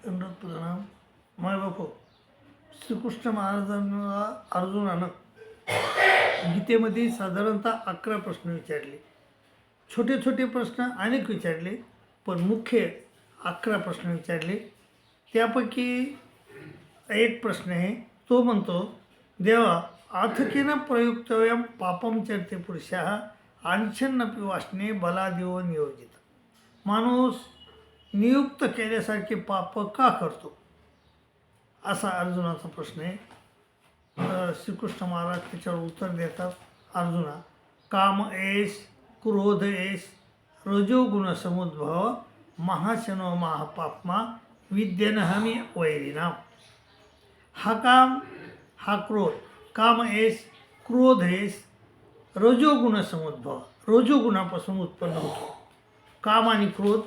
दंडवत प्रणाम माय श्रीकृष्ण महाराजांना अर्जुनानं गीतेमध्ये साधारणतः अकरा प्रश्न विचारले छोटे छोटे प्रश्न अनेक विचारले पण मुख्य अकरा प्रश्न विचारले त्यापैकी एक प्रश्न आहे तो म्हणतो देवा आथकेनं प्रयुक्तव्यम पापम चरते पुरुषा आणछन्नपी वासने बलादेव नियोजित माणूस नियुक्त केल्यासारखे पाप का करतो? असा अर्जुनाचा प्रश्न आहे. श्रीकृष्ण महाराज त्याच्यावर उत्तर देतात. अर्जुना काम एश क्रोध एश रजोगुण समुद्भव महाशनो महापापमा विद्यन हमी वैरिनाम हा काम हा क्रोध काम एस क्रोध एस रजोगुण समुद्भव रजोगुणापासून उत्पन्न होतो. काम आणि क्रोध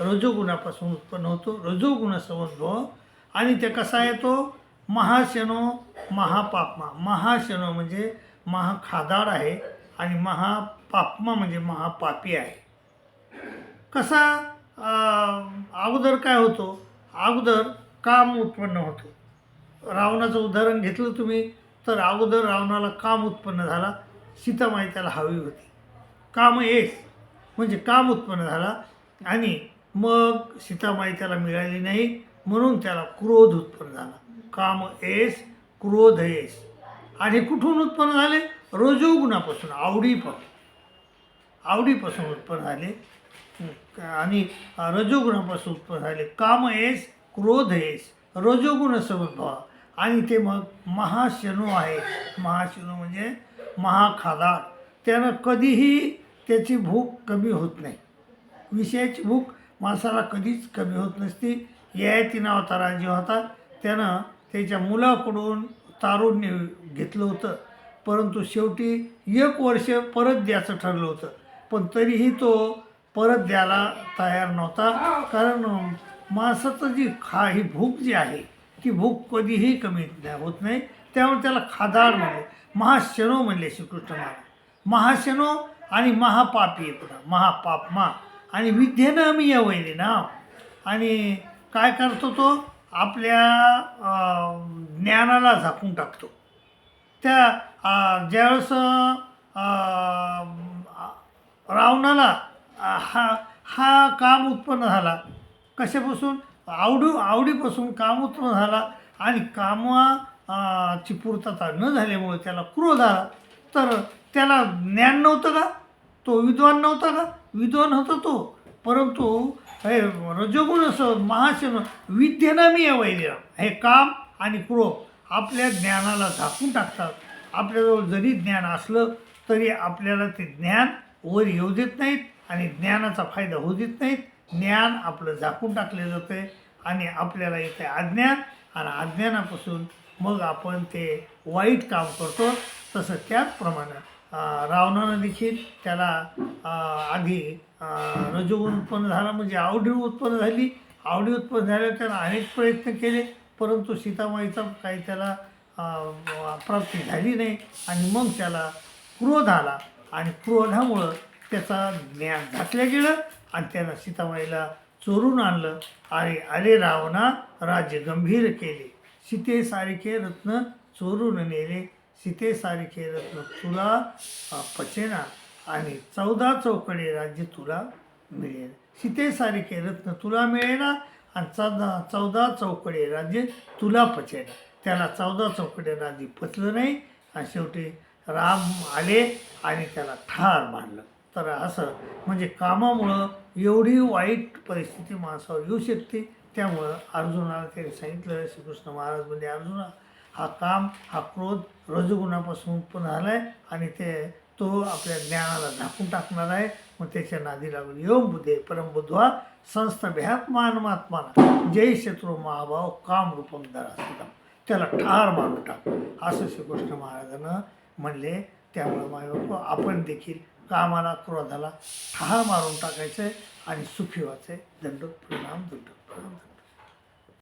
रजोगुणापासून उत्पन्न होतो. रजोगुण समुद्भव आणि ते कसा येतो? महाशनो महापापमा. महाशनो म्हणजे महाखादाड आहे आणि महापापमा म्हणजे महापापी आहे. कसा अगोदर काय होतो? अगोदर काम उत्पन्न होतो. रावणाचं उदाहरण घेतलं तुम्ही तर अगोदर रावणाला काम उत्पन्न झाला. सीतामाई त्याला हवी होती. काम येस म्हणजे काम उत्पन्न झाला आणि मग सीतामाई त्याला मिळाली नाही म्हणून त्याला क्रोध उत्पन्न झाला. काम एस क्रोध एस. आणि कुठून उत्पन्न झाले? रजोगुणापासून आवडीपासून. आवडीपासून उत्पन्न झाले. आणि रजोगुणापासून उत्पन्न झाले. काम एस क्रोध एस. रजोगुण समुद्भव आणि ते मग महाशनो आहे. महाशनो म्हणजे महाखादाड त्यानं कधीही त्याची भूक कमी होत नाही. विषयाची भूक माणसाला कधीच कमी होत नसती. ययाती नावाचा राज्य होता. त्यानं त्याच्या मुलाकडून तारुण्य घेतलं होतं. परंतु शेवटी एक वर्ष परत द्यायचं ठरलं होतं. पण तरीही तो परत द्यायला तयार नव्हता. कारण माणसाचं जी खा ही भूक जी आहे ती भूक कधीही कमी होत नाही. त्यामुळे त्याला खादाड म्हणले. महाशनो म्हणले श्रीकृष्ण महाराज. महाशनो आणि महापापी पुन्हा महापाप मा. आणि विद्येनं मी वैले ना. आणि काय करतो तो? आपल्या ज्ञानाला झाकून टाकतो. त्या ज्यावेळेस रावणाला हा हा काम उत्पन्न झाला. कशापासून? आवडी आवडीपासून काम उत्पन्न झाला. आणि कामा ची पूर्तता न झाल्यामुळे त्याला क्रोध आला. तर त्याला ज्ञान नव्हतं का? तो विद्वान नव्हता का? विद्वान होता तो. परंतु हे रजोगुण असं महाशन विद्येनं मी वैर्य हे काम आणि क्रोध आपल्या ज्ञानाला झाकून टाकतात. आपल्याजवळ जरी ज्ञान असलं तरी आपल्याला ते ज्ञान वर येऊ देत नाहीत आणि ज्ञानाचा फायदा होऊ देत नाहीत. ज्ञान आपलं झाकून टाकले जातं आणि आपल्याला इथे अज्ञान आणि अज्ञानापासून मग आपण ते वाईट काम करतो तसं त्याचप्रमाणे. रावणानं देखील त्याला आधी रजोगुण उत्पन्न झाला. म्हणजे आवडी उत्पन्न झाली. आवडी उत्पन्न झाल्यावर त्यानं अनेक प्रयत्न केले. परंतु सीतामाईचा काही त्याला प्राप्ती झाली नाही. आणि मग त्याला क्रोध आला. आणि क्रोधामुळं त्याचा ज्ञान घातलं गेलं आणि त्यानं सीतामाईला चोरून आणलं आणि अरे रावणा राज्य गंभीर केले. सीते सारखे रत्न चोरून नेले. सीतेसारखे रत्न तुला पचेना आणि चौदा चौकडे राज्य तुला मिळेल. सीतेसारखे रत्न तुला मिळेना आणि चौदा चौदा चौकडे राज्य तुला पचेना. त्याला चौदा चौकडे राज्य पचलं नाही आणि शेवटी राम आले आणि त्याला ठार मारलं. तर असं म्हणजे कामामुळं एवढी वाईट परिस्थिती माणसावर येऊ शकते. त्यामुळं अर्जुनाला त्याने सांगितलं श्रीकृष्ण महाराज म्हणजे अर्जुना हा काम हा क्रोध रजगुणापासून उत्पन्न झाला आहे आणि ते तो आपल्या ज्ञानाला झाकून टाकणार आहे. मग त्याच्या नादी लागून योग बुद्धे परमबुद्धवा संस्था महात्माना जय शत्रू महाभाव काम रूपम दरा त्याला ठार मारून टाक. असं श्रीकृष्ण महाराजानं म्हणले. त्यामुळे माझ्या आपण देखील कामाला क्रोधाला ठार मारून टाकायचं आहे आणि सुखी व्हायचं दंड परिणाम दंड परिणाम.